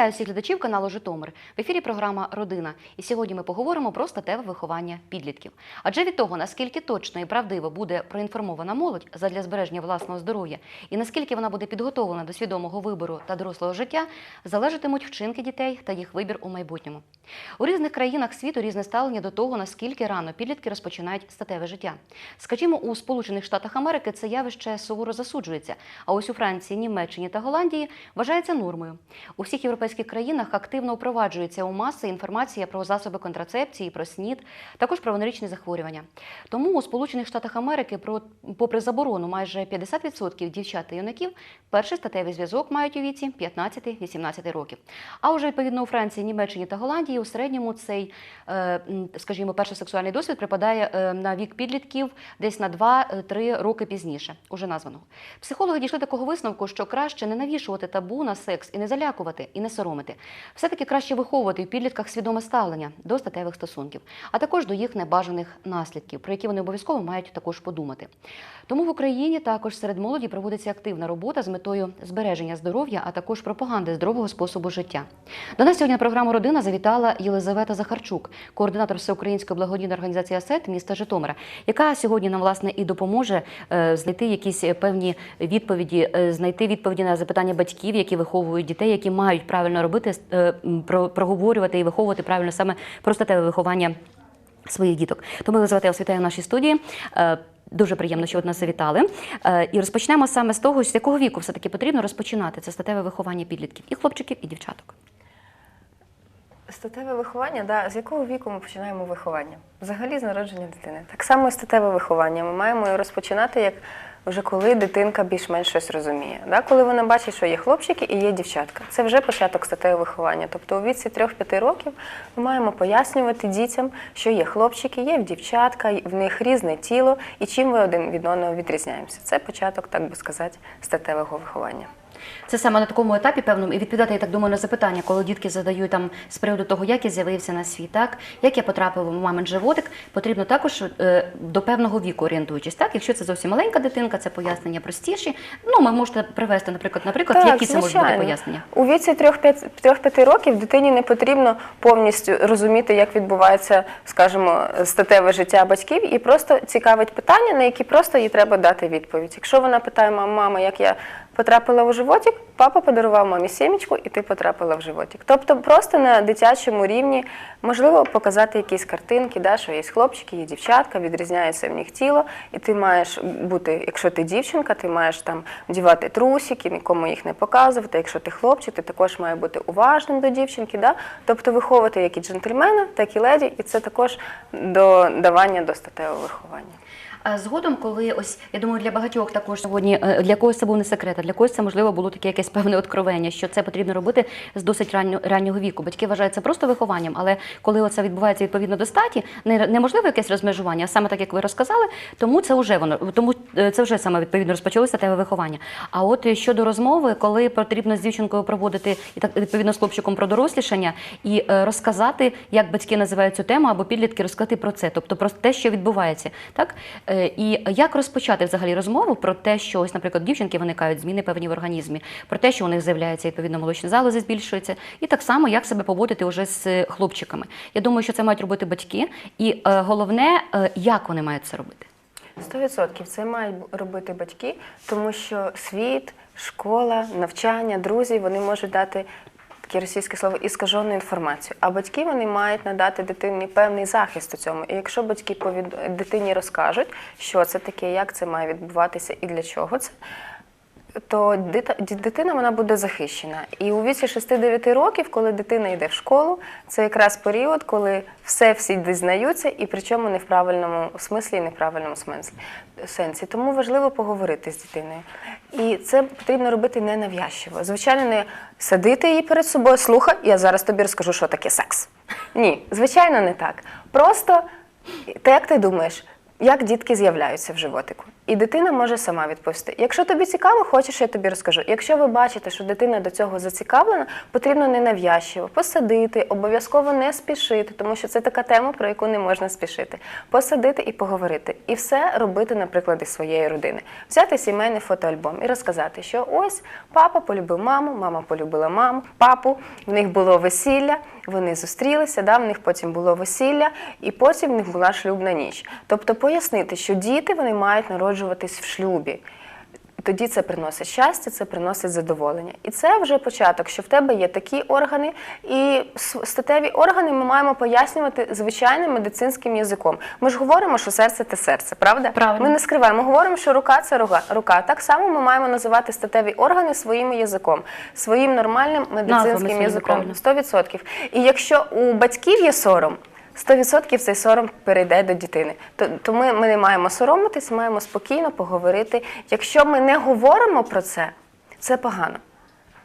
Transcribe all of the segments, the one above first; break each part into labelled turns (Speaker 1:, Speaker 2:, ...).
Speaker 1: Вітаю всіх глядачів каналу Житомир. В ефірі програма Родина. І сьогодні ми поговоримо про статеве виховання підлітків. Адже від того, наскільки точно і правдиво буде проінформована молодь задля збереження власного здоров'я, і наскільки вона буде підготовлена до свідомого вибору та дорослого життя, залежатимуть вчинки дітей та їх вибір у майбутньому. У різних країнах світу різне ставлення до того, наскільки рано підлітки розпочинають статеве життя. Скажімо, у Сполучених Штатах Америки це явище суворо засуджується, а ось у Франції, Німеччині та Голландії вважається нормою. У всіх європейських країнах активно впроваджується у маси інформація про засоби контрацепції, про СНІД, також про венеричні захворювання. Тому у Сполучених Штатах Америки, попри заборону майже 50% дівчат та юнаків, перший статевий зв'язок мають у віці 15-18 років. А уже відповідно у Франції, Німеччині та Голландії у середньому цей, е, скажімо, перший сексуальний досвід припадає е, на вік підлітків десь на 2-3 роки пізніше, уже названого. Психологи дійшли такого висновку, що краще не навішувати табу на секс і не залякувати, і не соромити. Все-таки краще виховувати в підлітках свідоме ставлення до статевих стосунків, а також до їх небажаних наслідків, про які вони обов'язково мають також подумати. Тому в Україні також серед молоді проводиться активна робота з метою збереження здоров'я, а також пропаганди здорового способу життя. До нас сьогодні на програму Родина завітала Єлизавета Захарчук, координатор всеукраїнської благодійної організації АСЕТ міста Житомира, яка сьогодні нам власне і допоможе е, знайти якісь певні відповіді, е, знайти відповіді на запитання батьків, які виховують дітей, які мають правильно робити, е, проговорювати і виховувати правильно саме про статеве виховання своїх діток. Тому Єлизавета, я вас вітаю в нашій студії. Е, Дуже приємно, що ви нас завітали. Е, І розпочнемо саме з того, з якого віку все-таки потрібно розпочинати це статеве виховання підлітків і хлопчиків, і дівчаток.
Speaker 2: Статеве виховання, да. з якого віку ми починаємо виховання? Взагалі з народження дитини. Так само статеве виховання. Ми маємо розпочинати, як вже коли дитинка більш-менш щось розуміє. Да? Коли вона бачить, що є хлопчики і є дівчатка. Це вже початок статевого виховання. Тобто у віці 3-5 років ми маємо пояснювати дітям, що є хлопчики, є дівчатка, в них різне тіло, і чим ми один від одного відрізняємося. Це початок, так би сказати, статевого виховання.
Speaker 1: Це саме на такому етапі, певно, і відповідати, я так думаю, на запитання, коли дітки задають там з приводу того, як я з'явився на світ, так як я потрапив у мамин животик, потрібно також е, до певного віку орієнтуючись. Так, якщо це зовсім маленька дитинка, це пояснення простіші. Ну, ми можете привести, наприклад, наприклад, які це можуть бути пояснення.
Speaker 2: У віці 3-5 років дитині не потрібно повністю розуміти, як відбувається, скажімо, статеве життя батьків, і просто цікавить питання, на які просто їй треба дати відповідь. Якщо вона питає мама, мама, як я потрапила у животик, папа подарував мамі сімечку, і ти потрапила в животик. Тобто просто на дитячому рівні можливо показати якісь картинки, да, що є хлопчики, є дівчатка, відрізняється в них тіло, і ти маєш бути, якщо ти дівчинка, ти маєш там вдівати трусики, нікому їх не показувати. Якщо ти хлопчик, ти також має бути уважним до дівчинки. Да? Тобто виховувати як і джентльмена, так і леді, і це також додавання до статевого виховання.
Speaker 1: Згодом, коли ось я думаю, для багатьох також сьогодні е, для когось це був не секрет, а для когось це можливо було таке якесь певне откровення, що це потрібно робити з досить ранньо, раннього віку. Батьки вважають це просто вихованням, але коли це відбувається відповідно до статі, не неможливо якесь розмежування, а саме так як ви розказали, тому це вже воно тому е, це вже саме відповідно розпочалося тебе виховання. А от щодо розмови, коли потрібно з дівчинкою проводити і так відповідно з хлопчиком про дорослішання і е, розказати, як батьки називають цю тему, або підлітки розказати про це, тобто про те, що відбувається, так і як розпочати взагалі розмову про те, що ось, наприклад, дівчинки виникають зміни певні в організмі, про те, що у них з'являється відповідно молочні залози, збільшуються, і так само як себе поводити вже з е, хлопчиками. Я думаю, що це мають робити батьки, і е, головне, е, як вони мають це робити.
Speaker 2: Сто відсотків це мають робити батьки, тому що світ, школа, навчання, друзі вони можуть дати таке російське слово іскажену інформацію. А батьки вони мають надати дитині певний захист у цьому. І якщо батьки повід... дитині розкажуть, що це таке, як це має відбуватися і для чого це. То дитина вона буде захищена. І у віці 6-9 років, коли дитина йде в школу, це якраз період, коли все всі дізнаються, і причому не в правильному смислі і не в правильному сенсі. Тому важливо поговорити з дитиною. І це потрібно робити не нав'язчиво. Звичайно, не садити її перед собою, слухай, я зараз тобі розкажу, що таке секс. Ні, звичайно, не так. Просто, та як ти думаєш, як дітки з'являються в животику? І дитина може сама відповісти. Якщо тобі цікаво, хочеш, я тобі розкажу. Якщо ви бачите, що дитина до цього зацікавлена, потрібно ненав'язчиво посадити, обов'язково не спішити, тому що це така тема, про яку не можна спішити. Посадити і поговорити. І все робити на прикладі своєї родини. Взяти сімейний фотоальбом і розказати, що ось папа полюбив маму, мама полюбила маму, папу, в них було весілля, вони зустрілися, да, в них потім було весілля, і потім в них була шлюбна ніч. Тобто пояснити, що діти вони мають народжуватись в шлюбі. Тоді це приносить щастя, це приносить задоволення. І це вже початок, що в тебе є такі органи, і статеві органи ми маємо пояснювати звичайним медицинським язиком. Ми ж говоримо, що серце це серце, правда?
Speaker 1: Правильно.
Speaker 2: Ми не скриваємо, говоримо, що рука це рука. Так само ми маємо називати статеві органи своїм язиком, своїм нормальним медицинським язиком.
Speaker 1: правильно.
Speaker 2: 100%. І якщо у батьків є сором, 100% цей сором перейде до дитини. То, то ми, ми не маємо соромитись, маємо спокійно поговорити. Якщо ми не говоримо про це, це погано.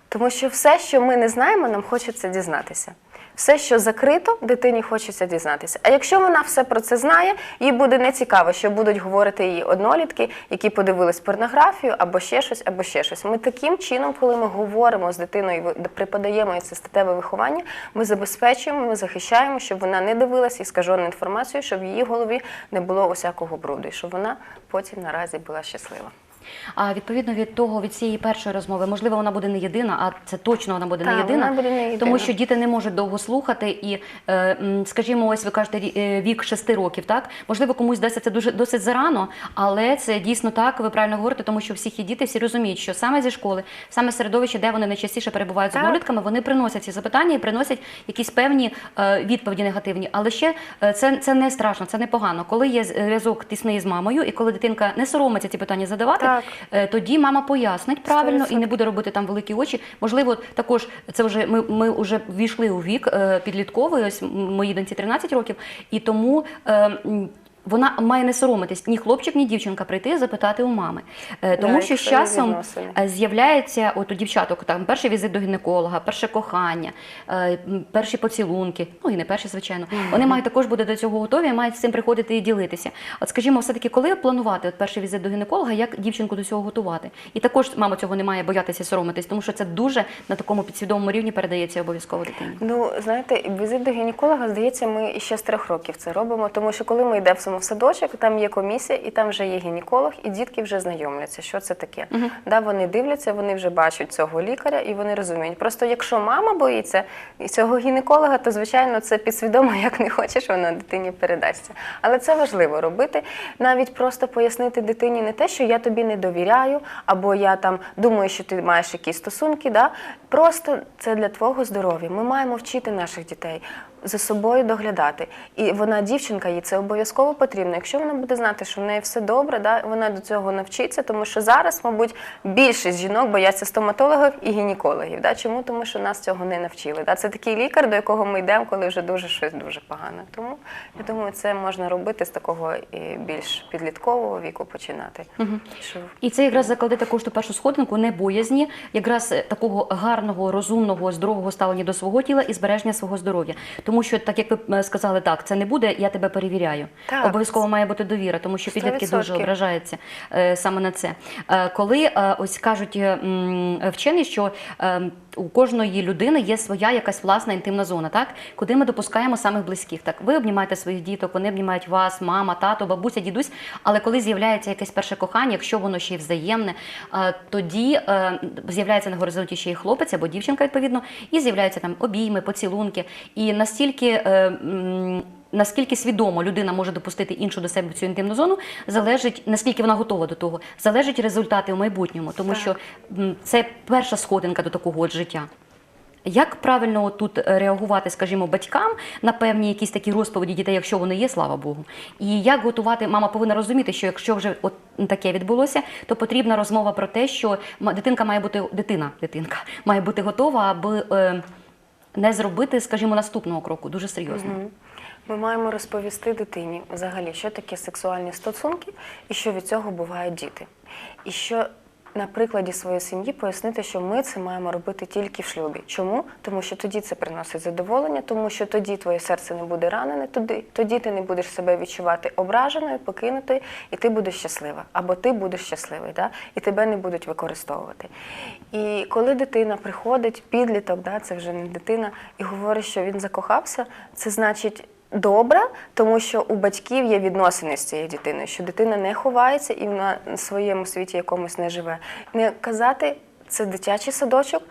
Speaker 2: Тому що все, що ми не знаємо, нам хочеться дізнатися. Все, що закрито, дитині хочеться дізнатися. А якщо вона все про це знає, їй буде нецікаво, що будуть говорити її однолітки, які подивились порнографію, або ще щось, або ще щось. Ми таким чином, коли ми говоримо з дитиною, преподаємо їй це статеве виховання, ми забезпечуємо, ми захищаємо, щоб вона не дивилась іскажену інформацію, щоб в її голові не було усякого бруду, і щоб вона потім наразі була щаслива.
Speaker 1: А відповідно від того, від цієї першої розмови, можливо, вона буде не єдина, а це точно вона буде не єдина,
Speaker 2: вона буде не єдина.
Speaker 1: тому що діти не можуть довго слухати. І, е, скажімо, ось ви кажете е, вік 6 років, так можливо, комусь здається це дуже досить зарано, але це дійсно так. Ви правильно говорите, тому що всіх є діти, всі розуміють, що саме зі школи, саме середовище, де вони найчастіше перебувають з
Speaker 2: Так.
Speaker 1: однолітками, вони приносять ці запитання і приносять якісь певні е, відповіді негативні. Але ще це, це не страшно, це не погано. Коли є зв'язок тісний з мамою, і коли дитинка не соромиться ці питання задавати,
Speaker 2: Так.
Speaker 1: Е, тоді мама пояснить правильно і не буде робити там великі очі. Можливо, також це вже ми, ми вже ввійшли у вік е, підлітковий, ось моїй доньці 13 років, і тому. Вона має не соромитись ні хлопчик, ні дівчинка прийти запитати у мами, Е, тому
Speaker 2: Да,
Speaker 1: що з часом е, з'являється от у дівчаток там перший візит до гінеколога, перше кохання, е, перші поцілунки, ну і не перші, звичайно. Вони мають також бути до цього готові, мають з цим приходити і ділитися. От скажімо, все таки, коли планувати от перший візит до гінеколога, як дівчинку до цього готувати? І також мама цього не має боятися соромитись, тому що це дуже на такому підсвідомому рівні передається обов'язково дитині.
Speaker 2: Ну, знаєте, візит до гінеколога, здається, ми ще з трьох років це робимо, тому що коли ми йдемо в садочок, там є комісія, і там вже є гінеколог, і дітки вже знайомляться, що це таке. Да, вони дивляться, вони вже бачать цього лікаря і вони розуміють. Просто якщо мама боїться цього гінеколога, то звичайно це підсвідомо, як не хочеш, воно дитині передасться. Але це важливо робити, навіть просто пояснити дитині не те, що я тобі не довіряю, або я там думаю, що ти маєш якісь стосунки. Да? Просто це для твого здоров'я. Ми маємо вчити наших дітей за собою доглядати. І вона, дівчинка, їй це обов'язково потрібно. Якщо вона буде знати, що в неї все добре, да, вона до цього навчиться, тому що зараз, мабуть, більшість жінок бояться стоматологів і гінекологів. Да? Чому? Тому що нас цього не навчили. Да? Це такий лікар, до якого ми йдемо, коли вже дуже щось дуже погано. Тому я думаю, це можна робити з такого і більш підліткового віку починати. Що
Speaker 1: І це якраз закладе також ту першу сходинку, не боязні, якраз такого гарного, розумного, здорового ставлення до свого тіла і збереження свого здоров'я. Тому що, так як ви е, сказали, так, це не буде, я тебе перевіряю.
Speaker 2: Так.
Speaker 1: Обов'язково має бути довіра, тому що підлітки дуже
Speaker 2: 100%.
Speaker 1: ображаються е, саме на це. Е, коли ось кажуть вчені, що е, у кожної людини є своя якась власна інтимна зона, так куди ми допускаємо самих близьких. Так, ви обнімаєте своїх діток, вони обнімають вас, мама, тато, бабуся, дідусь. Але коли з'являється якесь перше кохання, якщо воно ще й взаємне, е, тоді е, з'являється на горизонті ще й хлопець або дівчинка, відповідно, і з'являються там обійми, поцілунки. І настільки. Наскільки свідомо людина може допустити іншу до себе в цю інтимну зону, залежить наскільки вона готова до того, залежить результати в майбутньому, тому
Speaker 2: Так.
Speaker 1: що це перша сходинка до такого от життя. Як правильно тут реагувати, скажімо, батькам на певні якісь такі розповіді дітей, якщо вони є, слава Богу, і як готувати, мама повинна розуміти, що якщо вже от таке відбулося, то потрібна розмова про те, що дитинка має бути дитина, дитинка має бути готова, аби е, не зробити, скажімо, наступного кроку дуже серйозно.
Speaker 2: Ми маємо розповісти дитині взагалі, що таке сексуальні стосунки і що від цього бувають діти. І що на прикладі своєї сім'ї пояснити, що ми це маємо робити тільки в шлюбі. Чому? Тому що тоді це приносить задоволення, тому що тоді твоє серце не буде ранене, тоді, тоді ти не будеш себе відчувати ображеною, покинутою, і ти будеш щаслива. Або ти будеш щасливий, да? і тебе не будуть використовувати. І коли дитина приходить, підліток, да, це вже не дитина, і говорить, що він закохався, це значить. Добре, тому що у батьків є відносини з цією дитиною, що дитина не ховається і на своєму світі якомусь не живе. Не казати це дитячий садочок,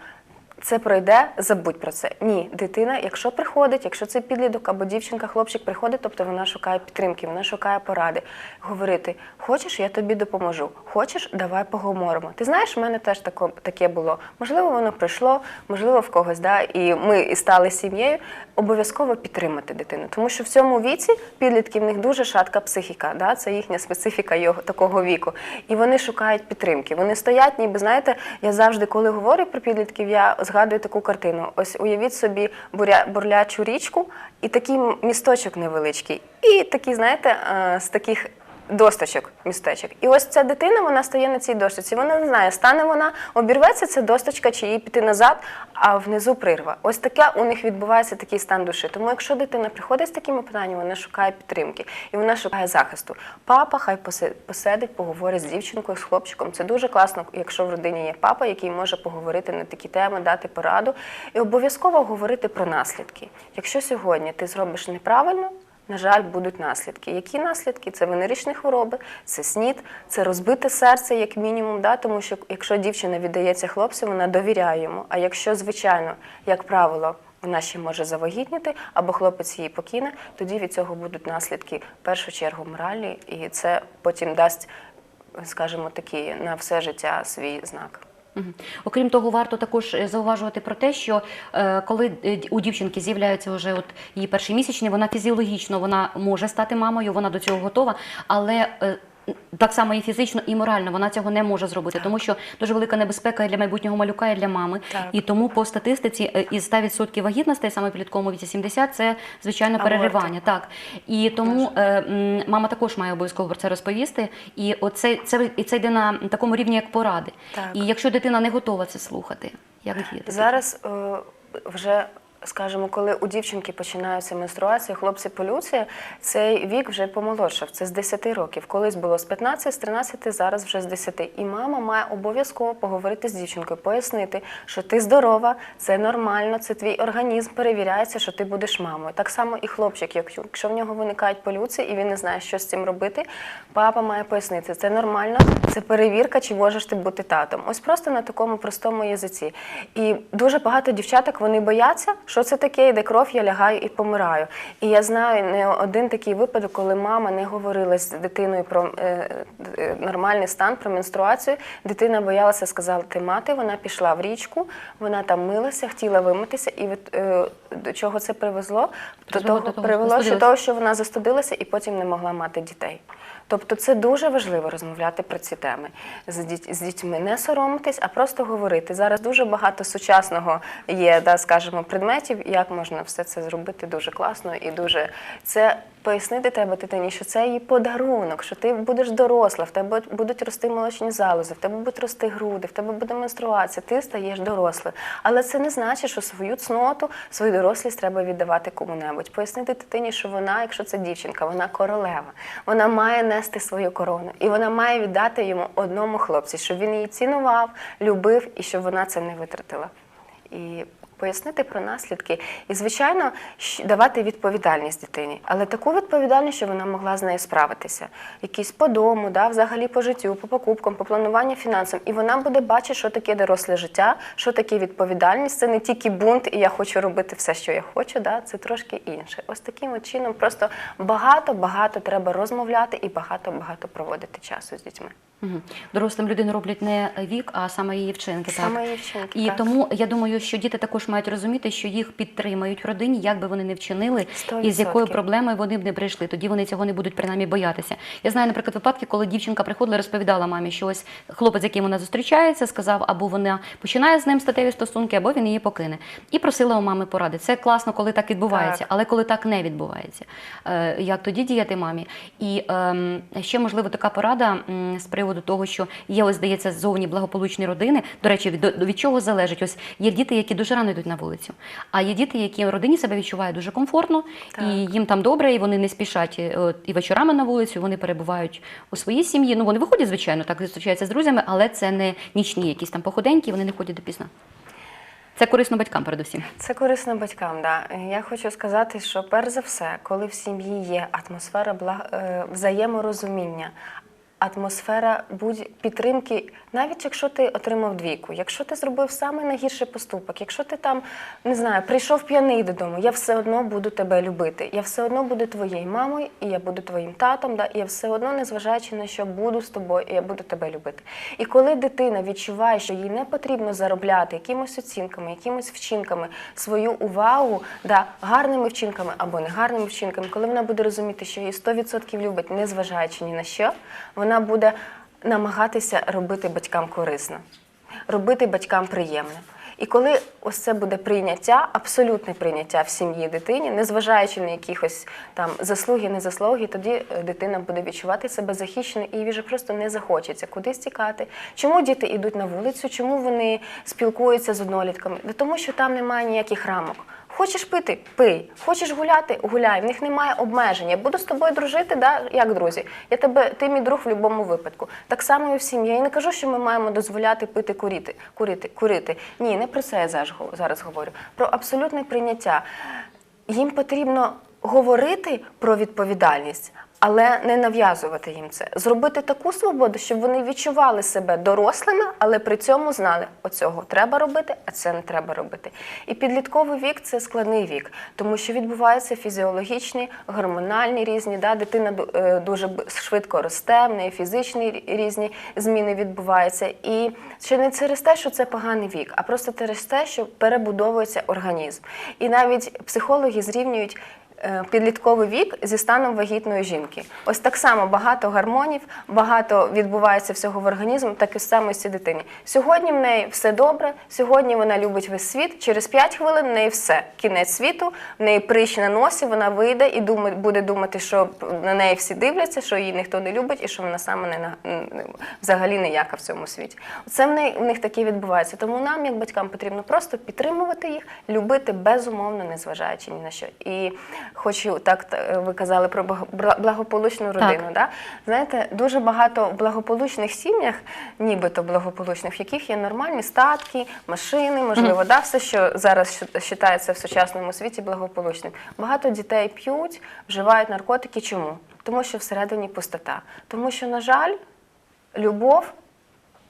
Speaker 2: це пройде, забудь про це. Ні, дитина, якщо приходить, якщо це підліток або дівчинка, хлопчик приходить, тобто вона шукає підтримки, вона шукає поради. Говорити: хочеш, я тобі допоможу. Хочеш, давай поговоримо. Ти знаєш, в мене теж таке було. Можливо, воно прийшло, можливо, в когось, да, і ми стали сім'єю. Обов'язково підтримати дитину, тому що в цьому віці підлітки в них дуже шатка психіка, да, це їхня специфіка його такого віку. І вони шукають підтримки. Вони стоять, ніби знаєте, я завжди, коли говорю про підлітків, я згадую таку картину. Ось уявіть собі буря, бурлячу річку і такий місточок невеличкий. І такі, знаєте, е, з таких досточок, містечок. І ось ця дитина, вона стає на цій досточці. Вона не знає, стане вона, обірветься ця досточка, чи їй піти назад, а внизу прирва. Ось таке у них відбувається такий стан душі. Тому якщо дитина приходить з такими питаннями, вона шукає підтримки і вона шукає захисту. Папа хай поси- посидить, поговорить з дівчинкою, з хлопчиком. Це дуже класно, якщо в родині є папа, який може поговорити на такі теми, дати пораду. І обов'язково говорити про наслідки. Якщо сьогодні ти зробиш неправильно, на жаль, будуть наслідки. Які наслідки? Це венеричні хвороби, це снід, це розбите серце, як мінімум. Да? Тому що якщо дівчина віддається хлопцю, вона довіряє йому. А якщо, звичайно, як правило, вона ще може завагітніти, або хлопець її покине, тоді від цього будуть наслідки в першу чергу моралі, і це потім дасть, скажімо, такі на все життя свій знак.
Speaker 1: Окрім того, варто також е, зауважувати про те, що е, коли е, у дівчинки з'являються вже от її перші місячні, вона фізіологічно вона може стати мамою, вона до цього готова, але так само і фізично, і морально вона цього не може зробити, тому що дуже велика небезпека і для майбутнього малюка, і для мами.
Speaker 2: Так.
Speaker 1: І тому по статистиці е, із 100% вагітностей, саме підлітковому віці 70, це звичайно
Speaker 2: Аборти.
Speaker 1: переривання. Так і тому е, мама також має обов'язково про це розповісти. І оце це і це йде на такому рівні, як поради.
Speaker 2: Так.
Speaker 1: І якщо дитина не готова це слухати, як діяти?
Speaker 2: Зараз е, вже, скажімо, коли у дівчинки починаються менструації, хлопці полюція, цей вік вже помолодшав. Це з 10 років. Колись було з 15, з 13, зараз вже з 10. І мама має обов'язково поговорити з дівчинкою, пояснити, що ти здорова, це нормально, це твій організм перевіряється, що ти будеш мамою. Так само і хлопчик, якщо в нього виникають полюції і він не знає, що з цим робити, папа має пояснити, це нормально, це перевірка, чи можеш ти бути татом. Ось просто на такому простому язиці. І дуже багато дівчаток вони бояться, що це таке, йде кров, я лягаю і помираю. І я знаю не один такий випадок, коли мама не говорила з дитиною про е, е, нормальний стан, про менструацію. Дитина боялася сказати мати, вона пішла в річку, вона там милася, хотіла вимитися, і від, е, до чого це привезло? До того,
Speaker 1: того,
Speaker 2: привело
Speaker 1: застудилась.
Speaker 2: того, що вона застудилася і потім не могла мати дітей. Тобто це дуже важливо розмовляти про ці теми з, діть- з дітьми. Не соромитись, а просто говорити. Зараз дуже багато сучасного є, да, скажімо, предметів, як можна все це зробити дуже класно і дуже це пояснити треба дитині, що це її подарунок, що ти будеш доросла, в тебе будуть рости молочні залози, в тебе будуть рости груди, в тебе буде менструація, ти стаєш дорослою. Але це не значить, що свою цноту, свою дорослість треба віддавати кому-небудь. Пояснити дитині, що вона, якщо це дівчинка, вона королева. Вона має нести свою корону, і вона має віддати йому одному хлопці, щоб він її цінував, любив і щоб вона це не витратила. І пояснити про наслідки. І, звичайно, давати відповідальність дитині, але таку відповідальність, щоб вона могла з нею справитися. Якісь по дому, да, взагалі по життю, по покупкам, по плануванню фінансам. І вона буде бачити, що таке доросле життя, що таке відповідальність. Це не тільки бунт, і я хочу робити все, що я хочу. Да, це трошки інше. Ось таким чином просто багато-багато треба розмовляти і багато-багато проводити часу з дітьми.
Speaker 1: Дорослим людину роблять не вік, а саме її вчинки.
Speaker 2: Саме
Speaker 1: так?
Speaker 2: її вчинки,
Speaker 1: І
Speaker 2: так.
Speaker 1: тому я думаю, що діти також також мають розуміти, що їх підтримають в родині, як би вони не вчинили,
Speaker 2: Сто
Speaker 1: і з якою проблемою вони б не прийшли. Тоді вони цього не будуть принаймні боятися. Я знаю, наприклад, випадки, коли дівчинка приходила розповідала мамі, що ось хлопець, з яким вона зустрічається, сказав, або вона починає з ним статеві стосунки, або він її покине. І просила у мами поради. Це класно, коли так відбувається,
Speaker 2: Так.
Speaker 1: але коли так не відбувається. Е, як тоді діяти мамі? І ем, ще можливо така порада м, з приводу того, що є, ось здається, зовні благополучні родини. До речі, від, до- від чого залежить? Ось є діти, які дуже рано йдуть на вулицю, а є діти, які в родині себе відчувають дуже комфортно,
Speaker 2: Так.
Speaker 1: і їм там добре, і вони не спішать е, і вечорами на вулицю, вони перебувають у своїй сім'ї. Ну вони виходять, звичайно, так зустрічаються з друзями, але це не нічні якісь там походеньки, вони не ходять допізна. Це корисно батькам, передусім.
Speaker 2: Це корисно батькам. Да. Я хочу сказати, що перш за все, коли в сім'ї є атмосфера е, взаєморозуміння, атмосфера будь підтримки, навіть якщо ти отримав двійку, якщо ти зробив самий найгірший поступок, якщо ти там не знаю, прийшов п'яний додому, я все одно буду тебе любити. Я все одно буду твоєю мамою, і я буду твоїм татом. Да, і я все одно, незважаючи на що буду з тобою, і я буду тебе любити. І коли дитина відчуває, що їй не потрібно заробляти якимось оцінками, якимось вчинками свою увагу, да, гарними вчинками або негарними вчинками, коли вона буде розуміти, що її 100% любить, незважаючи ні на що, вона буде намагатися робити батькам корисно, робити батькам приємне. І коли ось це буде прийняття, абсолютне прийняття в сім'ї дитині, незважаючи на якихось там заслуги, не заслуги, тоді е, дитина буде відчувати себе захищеною і їй вже просто не захочеться кудись тікати. Чому діти йдуть на вулицю? Чому вони спілкуються з однолітками? Да тому що там немає ніяких рамок. Хочеш пити пий. Хочеш гуляти гуляй. В них немає обмежень. Я буду з тобою дружити, да, як друзі. Я тебе, ти мій друг в будь-якому випадку. Так само і в сім'ї. Я і не кажу, що ми маємо дозволяти пити, курити, курити, курити. Ні, не про це я зараз говорю. Про абсолютне прийняття. Їм потрібно говорити про відповідальність. Але не нав'язувати їм це, зробити таку свободу, щоб вони відчували себе дорослими, але при цьому знали, оцього треба робити, а це не треба робити. І підлітковий вік це складний вік, тому що відбуваються фізіологічні, гормональні різні. Да? Дитина е, дуже швидко росте, в неї фізичні різні зміни відбуваються. І ще не через те, що це поганий вік, а просто через те, що перебудовується організм. І навіть психологи зрівнюють. Е, Підлітковий вік зі станом вагітної жінки. Ось так само багато гормонів, багато відбувається всього в організмі, так і саме з цієї дитині. Сьогодні в неї все добре, сьогодні вона любить весь світ. Через 5 хвилин в неї все. Кінець світу, в неї прищ на носі, вона вийде і думає, буде думати, що на неї всі дивляться, що її ніхто не любить і що вона саме не на- взагалі ніяка в цьому світі. Це в них, в них таке відбувається. Тому нам, як батькам, потрібно просто підтримувати їх, любити безумовно, незважаючи ні на що. І хочу так ви казали про благополучну родину. Да? Знаєте, дуже багато в благополучних сім'ях, нібито благополучних, в яких є нормальні статки, машини, можливо, да, все, що зараз вважається в сучасному світі благополучним. Багато дітей п'ють, вживають наркотики. Чому? Тому що всередині пустота. Тому що, на жаль, любов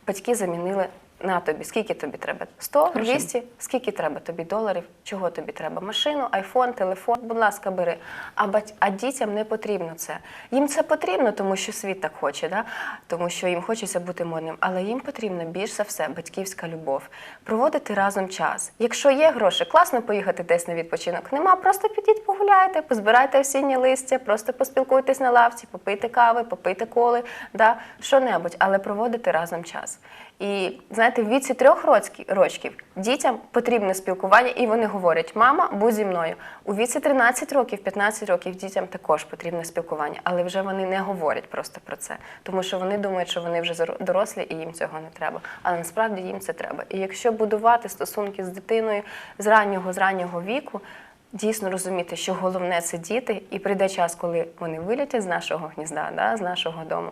Speaker 2: батьки замінили на тобі. Скільки тобі треба? 100, 200? Скільки треба тобі доларів? Чого тобі треба? Машину, айфон, телефон, будь ласка, бери. А, бать... а дітям не потрібно це. Їм це потрібно, тому що світ так хоче, да? тому що їм хочеться бути модним. Але їм потрібно більш за все батьківська любов. Проводити разом час. Якщо є гроші, класно поїхати десь на відпочинок. Нема, просто підіть погуляйте, позбирайте осіннє листя, просто поспілкуйтесь на лавці, попийте кави, попийте коли, да? що-небудь, але проводити разом час. І знаєте, в віці трьох рочків дітям потрібне спілкування, і вони говорять: мама, будь зі мною. У віці 13 років, 15 років дітям також потрібне спілкування, але вже вони не говорять просто про це, тому що вони думають, що вони вже дорослі і їм цього не треба. Але насправді їм це треба. І якщо будувати стосунки з дитиною з раннього з раннього віку. Дійсно розуміти, що головне це діти, і прийде час, коли вони вилітять з нашого гнізда, да, з нашого дому.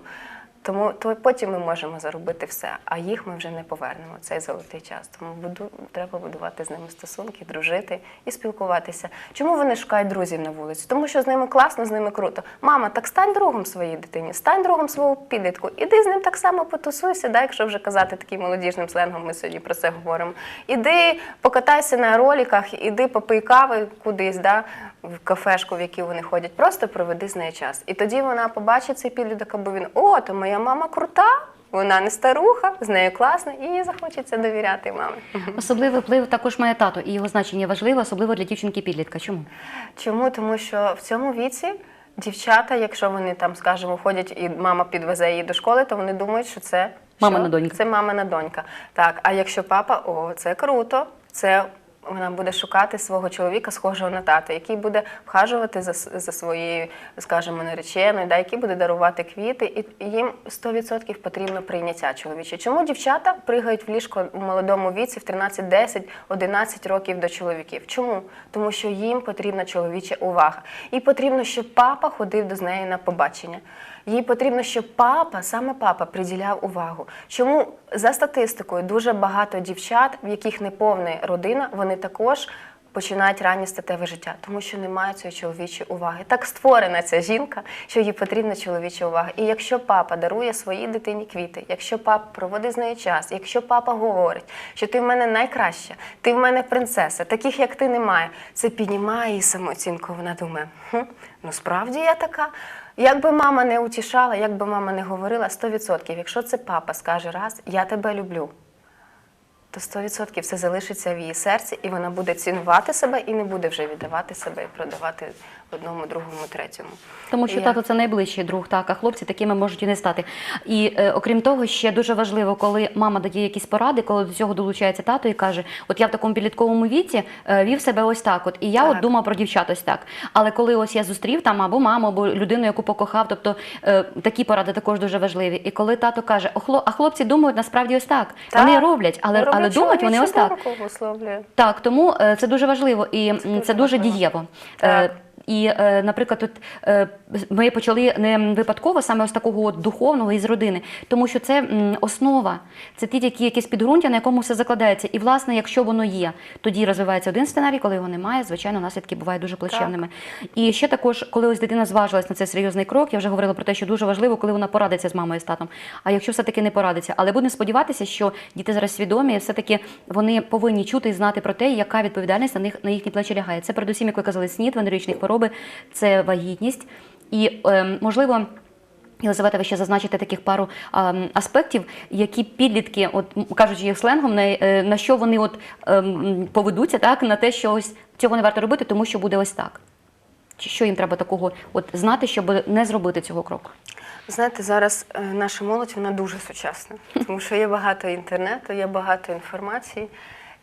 Speaker 2: Тому то потім ми можемо заробити все, а їх ми вже не повернемо. Цей золотий час. Тому буду треба будувати з ними стосунки, дружити і спілкуватися. Чому вони шукають друзів на вулиці? Тому що з ними класно, з ними круто. Мама, так стань другом своїй дитині, стань другом свого підлітку. Іди з ним так само потусуйся, да, якщо вже казати таким молодіжним сленгом, ми сьогодні про це говоримо. Іди покатайся на роліках, іди попий кави кудись, да, в кафешку, в яку вони ходять. Просто проведи з нею час. І тоді вона побачить цей підліток, або він, о, то моя мама крута. вона не старуха, з нею класно, і їй захочеться довіряти мамі.
Speaker 1: Особливий вплив також має тато, і його значення важливе, особливо для дівчинки-підлітка. Чому?
Speaker 2: Чому? Тому що в цьому віці дівчата, якщо вони там, скажімо, ходять і мама підвезе її до школи, то вони думають, що це
Speaker 1: Мамина донька.
Speaker 2: Це мамина донька. Так, а якщо папа, о, це круто, це. Вона буде шукати свого чоловіка, схожого на тата, який буде вхажувати за, за своєю, скажімо, нареченою, да, який буде дарувати квіти, і їм 100% потрібно прийняття чоловіче. Чому дівчата пригають в ліжко у молодому віці в 13, 10, 11 років до чоловіків? Чому? Тому що їм потрібна чоловіча увага. І потрібно, щоб папа ходив до неї на побачення. Їй потрібно, щоб папа, саме папа, приділяв увагу. Чому за статистикою дуже багато дівчат, в яких неповна родина, вони також починають раннє статеве життя, тому що немає цієї чоловічої уваги. Так створена ця жінка, що їй потрібна чоловіча увага. І якщо папа дарує своїй дитині квіти, якщо папа проводить з нею час, якщо папа говорить, що ти в мене найкраща, ти в мене принцеса, таких як ти немає, це піднімає її самооцінку. Вона думає, хм, ну справді я така. Як би мама не утішала, як би мама не говорила, 100%, якщо це папа скаже раз, я тебе люблю, то 100% все залишиться в її серці, і вона буде цінувати себе і не буде вже віддавати себе і продавати одному, другому, третьому.
Speaker 1: Тому що
Speaker 2: І
Speaker 1: тато це найближчий друг, так, а хлопці такими можуть і не стати. І е, окрім того, ще дуже важливо, коли мама дає якісь поради, коли до цього долучається тато і каже: От я в такому підлітковому віці е, вів себе ось так. От і я
Speaker 2: Так.
Speaker 1: от думав про дівчат ось так. Але коли ось я зустрів там або маму, або людину, яку покохав, тобто е, такі поради також дуже важливі. І коли тато каже, «О, хло- а хлопці думають насправді ось так. Вони роблять, але,
Speaker 2: Роблять
Speaker 1: але думають вони ось так. Так, тому е, це дуже важливо і це,
Speaker 2: дуже
Speaker 1: дуже дієво.
Speaker 2: Так.
Speaker 1: І, е, наприклад, тут е, ми почали не випадково саме з такого от духовного із родини, тому що це основа, це ті такі якісь підґрунтя, на якому все закладається. І власне, якщо воно є, тоді розвивається один сценарій, коли його немає, звичайно, наслідки бувають дуже плачевними. І ще також, коли ось дитина зважилась на цей серйозний крок, я вже говорила про те, що дуже важливо, коли вона порадиться з мамою і з татом. А якщо все-таки не порадиться, але будемо сподіватися, що діти зараз свідомі, все-таки вони повинні чути і знати про те, яка відповідальність на них на їхні плечі лягає. Це передусім, як ви казали, снід, венеричні хвороби, це вагітність. І ем, можливо. Єлизавета, ви ще зазначите таких пару ем, аспектів, які підлітки, от кажучи їх сленгом, на, е, на що вони от ем, поведуться, так на те, що ось цього не варто робити, тому що буде ось так. Що їм треба такого от знати, щоб не зробити цього кроку?
Speaker 2: Знаєте, зараз е, наша молодь вона дуже сучасна, тому що є багато інтернету, є багато інформації.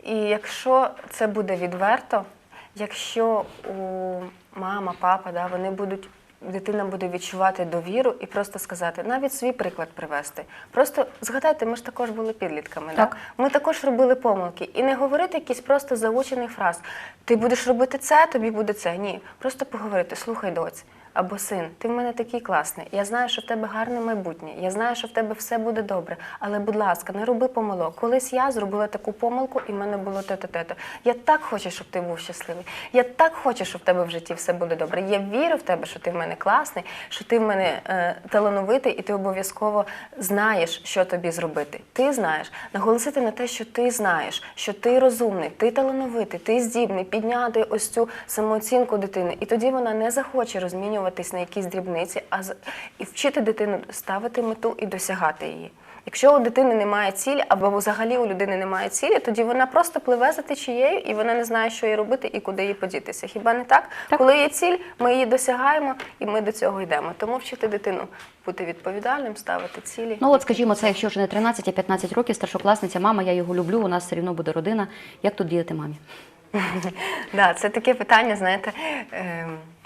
Speaker 2: І якщо це буде відверто, якщо у мама, папа, да, вони будуть. Дитина буде відчувати довіру і просто сказати, навіть свій приклад привести. Просто згадайте, ми ж також були підлітками.
Speaker 1: Так.
Speaker 2: Да? Ми також робили помилки. І не говорити якісь просто заучений фраз. Ти будеш робити це, тобі буде це. Ні. Просто поговорити, слухай, доць. Або син, ти в мене такий класний. Я знаю, що в тебе гарне майбутнє. Я знаю, що в тебе все буде добре. Але, будь ласка, не роби помилок. Колись я зробила таку помилку, і в мене було те-те-те. Я так хочу, щоб ти був щасливий. Я так хочу, щоб в тебе в житті все буде добре. Я вірю в тебе, що ти в мене класний, що ти в мене е, талановитий, і ти обов'язково знаєш, що тобі зробити. Ти знаєш, наголосити на те, що ти знаєш, що ти розумний, ти талановитий, ти здібний, підняти ось цю самооцінку дитини. І тоді вона не захоче розмінюватись на якісь дрібниці, а і вчити дитину ставити мету і досягати її. Якщо у дитини немає цілі, або взагалі у людини немає цілі, тоді вона просто пливе за течією і вона не знає, що їй робити і куди їй подітися. Хіба не так?
Speaker 1: Так.
Speaker 2: Коли є ціль, ми її досягаємо і ми до цього йдемо. Тому вчити дитину бути відповідальним, ставити цілі.
Speaker 1: Ну от скажімо, це якщо вже не 13, а 15 років, старшокласниця, мама, я його люблю, у нас все рівно буде родина. Як тут діяти мамі?
Speaker 2: Да, це таке питання, знаєте.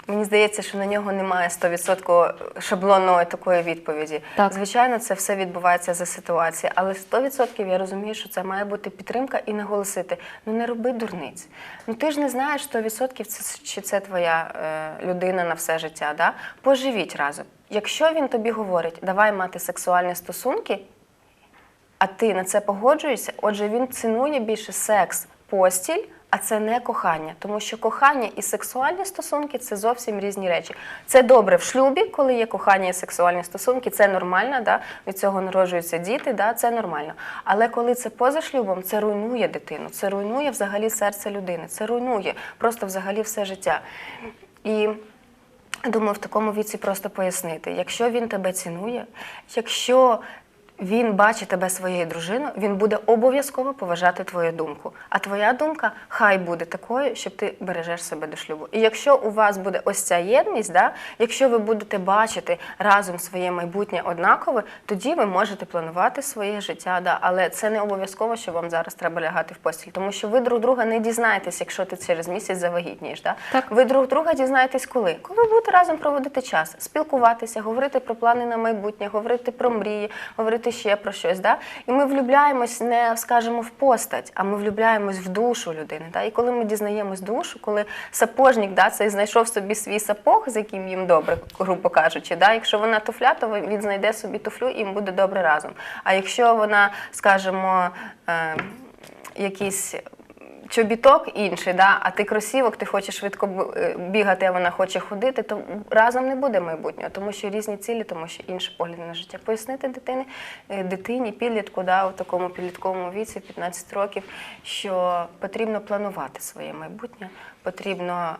Speaker 2: Мені здається, що на нього немає 100% шаблонної такої відповіді.
Speaker 1: Так.
Speaker 2: Звичайно, це все відбувається за ситуації, але 100% я розумію, що це має бути підтримка і наголосити: ну не роби дурниць. Ну ти ж не знаєш 100% це, чи це твоя е, людина на все життя. Да? Поживіть разом. Якщо він тобі говорить, давай мати сексуальні стосунки, а ти на це погоджуєшся, отже, він цінує більше секс, постіль, а це не кохання. Тому що кохання і сексуальні стосунки це зовсім різні речі. Це добре в шлюбі, коли є кохання і сексуальні стосунки, це нормально, да? від цього народжуються діти, да? це нормально. Але коли це поза шлюбом, це руйнує дитину, це руйнує взагалі серце людини, це руйнує просто взагалі все життя. І Думаю, в такому віці просто пояснити, якщо він тебе цінує, якщо він бачить тебе своєю дружиною, він буде обов'язково поважати твою думку. А твоя думка хай буде такою, щоб ти бережеш себе до шлюбу. І якщо у вас буде ось ця єдність, да, якщо ви будете бачити разом своє майбутнє однакове, тоді ви можете планувати своє життя. Да. Але це не обов'язково, що вам зараз треба лягати в постіль, тому що ви друг друга не дізнаєтесь, якщо ти через місяць завагітнієш. Да?
Speaker 1: Так.
Speaker 2: Ви друг друга дізнаєтесь коли? Коли ви будете разом проводити час, спілкуватися, говорити про плани на майбутнє, говорити про мрії, говорити ще про щось. Да? І ми влюбляємось не, скажімо, в постать, а ми влюбляємось в душу людини. Да? І коли ми дізнаємось душу, коли сапожник да, цей знайшов собі свій сапог, з яким їм добре, грубо кажучи, да? якщо вона туфля, то він знайде собі туфлю і їм буде добре разом. А якщо вона, скажімо, е, якийсь чобіток інший, да, а ти кросівок, ти хочеш швидко е, бігати, а вона хоче ходити, то разом не буде майбутнього, тому що різні цілі, тому що інші погляди на життя. Пояснити дитині, е, дитині, підлітку, да, у такому підлітковому віці, 15 років, що потрібно планувати своє майбутнє, потрібно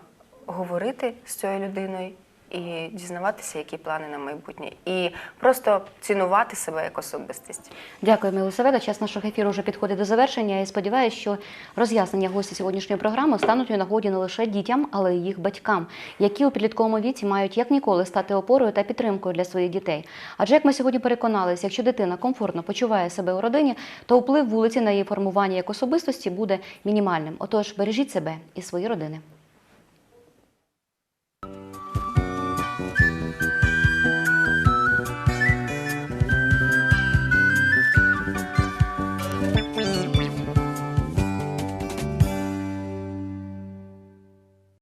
Speaker 2: говорити з цією людиною. І дізнаватися, які плани на майбутнє, і просто цінувати себе як особистість.
Speaker 1: Дякую, Милосавета. Час нашого ефіру вже підходить до завершення. І сподіваюся, що роз'яснення гості сьогоднішньої програми стануть у нагоді не лише дітям, але й їх батькам, які у підлітковому віці мають як ніколи стати опорою та підтримкою для своїх дітей. Адже як ми сьогодні переконалися, якщо дитина комфортно почуває себе у родині, то вплив вулиці на її формування як особистості буде мінімальним. Отож, бережіть себе і свої родини.